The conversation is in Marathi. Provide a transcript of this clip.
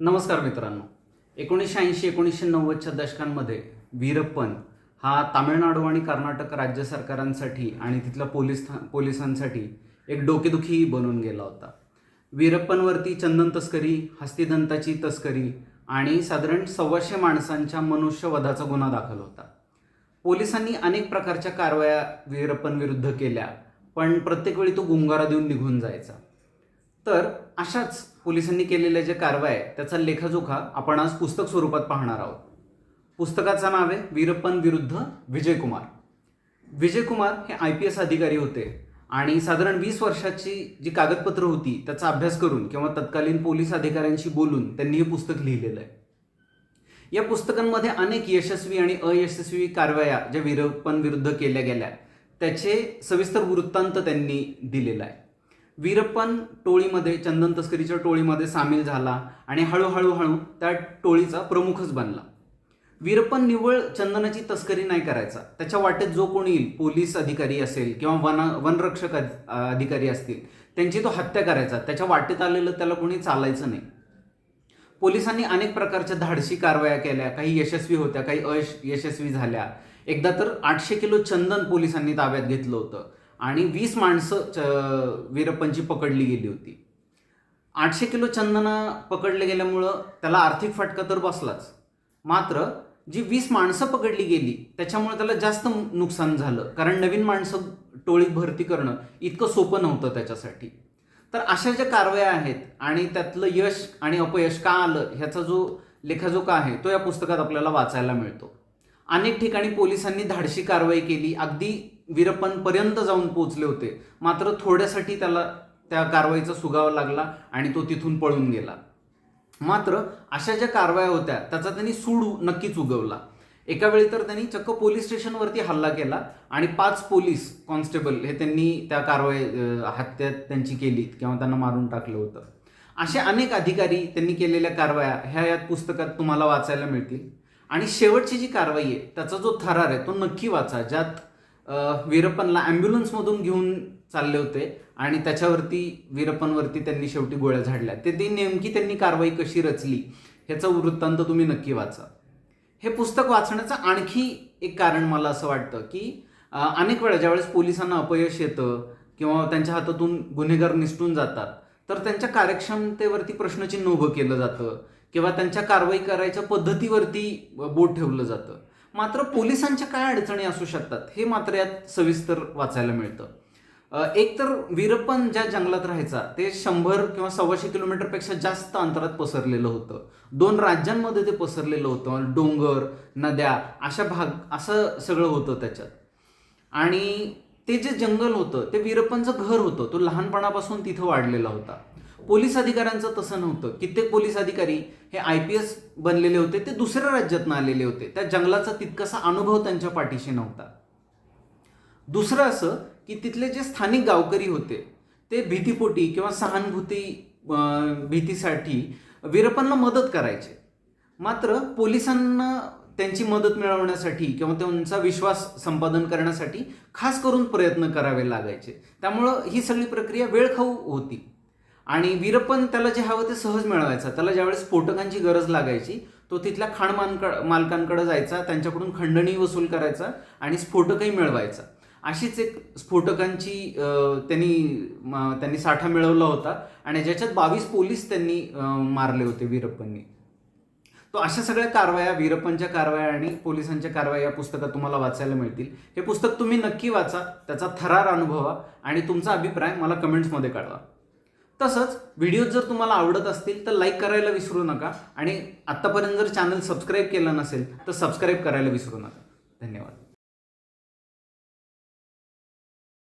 नमस्कार मित्रांनो. एकोणीसशे ऐंशी एकोणीसशे नव्वदच्या दशकांमध्ये वीरप्पन हा तामिळनाडू आणि कर्नाटक राज्य सरकारांसाठी आणि तिथल्या पोलीस पोलिसांसाठी एक डोकेदुखी बनून गेला होता. वीरप्पनवरती चंदन तस्करी हस्तिदंताची तस्करी आणि साधारण सव्वाशे माणसांच्या मनुष्यवधाचा गुन्हा दाखल होता. पोलिसांनी अनेक प्रकारच्या कारवाया वीरप्पन विरुद्ध केल्या पण प्रत्येक वेळी तो गुंगारा देऊन निघून जायचा. तर अशाच पोलिसांनी केलेल्या ज्या कारवाई आहे त्याचा लेखाजोखा आपण आज पुस्तक स्वरूपात पाहणार आहोत. पुस्तकाचं नाव आहे वीरप्पन विरुद्ध विजयकुमार. विजयकुमार हे आय पी एस अधिकारी होते आणि साधारण वीस वर्षाची जी कागदपत्र होती त्याचा अभ्यास करून किंवा तत्कालीन पोलीस अधिकाऱ्यांशी बोलून त्यांनी हे पुस्तक लिहिलेलं आहे. या पुस्तकांमध्ये अनेक यशस्वी आणि अयशस्वी कारवाया ज्या वीरप्पन विरुद्ध केल्या गेल्या त्याचे सविस्तर वृत्तांत त्यांनी दिलेला आहे. वीरप्पन टोळीमध्ये चंदन तस्करीच्या टोळीमध्ये सामील झाला आणि हळूहळू हळू त्या टोळीचा प्रमुखच बनला. वीरप्पन निव्वळ चंदनाची तस्करी नाही करायचा. त्याच्या वाटेत जो कोणी येईल पोलीस अधिकारी असेल किंवा वन वनरक्षक अधिकारी असतील त्यांची तो हत्या करायचा. त्याच्या वाटेत आलेलं त्याला कोणी चालायचं नाही. पोलिसांनी अनेक प्रकारच्या धाडशी कारवाया केल्या. काही यशस्वी होत्या काही अयश यशस्वी झाल्या. एकदा तर आठशे किलो चंदन पोलिसांनी ताब्यात घेतलं होतं. आणि वीस माणसं च वीरप्पनची पकडली गेली होती. आठशे किलो चंदन पकडले गेल्यामुळं त्याला आर्थिक फटका तर बसलाच. मात्र जी वीस माणसं पकडली गेली त्याच्यामुळे त्याला जास्त नुकसान झालं. कारण नवीन माणसं टोळीत भरती करणं इतकं सोपं नव्हतं त्याच्यासाठी. तर अशा ज्या कारवाया आहेत आणि त्यातलं यश आणि अपयश का आलं ह्याचा जो लेखाजोखा आहे तो या पुस्तकात आपल्याला वाचायला मिळतो. अनेक ठिकाणी पोलिसांनी धाडशी कारवाई केली. अगदी वीरप्पनपर्यंत जाऊन पोहोचले होते. मात्र थोड्यासाठी त्याला त्या कारवाईचा सुगावा लागला आणि तो तिथून पळून गेला. मात्र अशा ज्या कारवाया होत्या त्याचा त्यांनी सूड नक्कीच उगवला. एका वेळी तर त्यांनी चक्क पोलीस स्टेशनवरती हल्ला केला आणि पाच पोलीस कॉन्स्टेबल हे त्यांनी त्या कारवाई हत्या त्यांची केली किंवा त्यांना मारून टाकलं होतं. असे अनेक अधिकारी त्यांनी केलेल्या कारवाया ह्या या पुस्तकात तुम्हाला वाचायला मिळतील. आणि शेवटची जी कारवाई आहे त्याचा जो थरार आहे तो नक्की वाचा ज्यात वीरप्पनला ॲम्ब्युलन्समधून घेऊन चालले होते आणि त्याच्यावरती वीरप्पनवरती त्यांनी शेवटी गोळ्या झाडल्या. ते ती नेमकी त्यांनी कारवाई कशी रचली ह्याचा वृत्तांत तुम्ही नक्की वाचा. हे पुस्तक वाचण्याचं आणखी एक कारण मला असं वाटतं की अनेक वेळा ज्यावेळेस पोलिसांना अपयश येतं किंवा त्यांच्या हातातून गुन्हेगार निसटून जातात तर त्यांच्या कार्यक्षमतेवरती प्रश्नचिन्ह उभं केलं जातं किंवा त्यांच्या कारवाई करायच्या पद्धतीवरती बोट ठेवलं जातं. मात्र पोलिसांच्या काय अडचणी असू शकतात हे मात्र यात सविस्तर वाचायला मिळतं. एक तर वीरप्पन ज्या जंगलात राहायचा ते शंभर किंवा सव्वाशे किलोमीटरपेक्षा जास्त अंतरात पसरलेलं होतं. दोन राज्यांमध्ये ते पसरलेलं होतं डोंगर नद्या अशा भाग असं सगळं होतं त्याच्यात. आणि ते जे जंगल होतं ते वीरप्पनचं घर होतं तो लहानपणापासून तिथं वाढलेला होता. पोलीस अधिकाऱ्यांचं तसं नव्हतं. कित्येक पोलीस अधिकारी हे आय पी एस बनलेले होते ते दुसऱ्या राज्यातनं आलेले होते. त्या जंगलाचा तितकासा अनुभव त्यांच्या पाठीशी नव्हता. दुसरं असं की तिथले जे स्थानिक गावकरी होते ते भीतीपोटी किंवा सहानुभूती भीतीसाठी वीरप्पांना मदत करायचे. मात्र पोलिसांना त्यांची मदत मिळवण्यासाठी किंवा त्यांचा विश्वास संपादन करण्यासाठी खास करून प्रयत्न करावे लागायचे. त्यामुळं ही सगळी प्रक्रिया वेळखाऊ होती. आणि वीरप्पन त्याला जे हवं ते सहज मिळवायचा. त्याला ज्यावेळेस स्फोटकांची गरज लागायची तो तिथल्या खाण मालकांकडे जायचा त्यांच्याकडून खंडणी वसूल करायचा आणि स्फोटकही मिळवायचा. अशीच एक स्फोटकांची त्यांनी त्यांनी साठा मिळवला होता आणि ज्याच्यात बावीस पोलीस त्यांनी मारले होते वीरप्पननी. तो अशा सगळ्या कारवाया वीरप्पनच्या कारवाया आणि पोलिसांच्या कारवाया या पुस्तकात तुम्हाला वाचायला मिळतील. हे पुस्तक तुम्ही नक्की वाचा त्याचा थरार अनुभवा आणि तुमचा अभिप्राय मला कमेंट्समध्ये कळवा. तसंच व्हिडिओ जर तुम्हाला आवडत असतील तर लाईक करायला विसरू नका आणि आत्तापर्यंत जर चॅनल सबस्क्राईब केलं नसेल तर सबस्क्राईब करायला विसरू नका. धन्यवाद.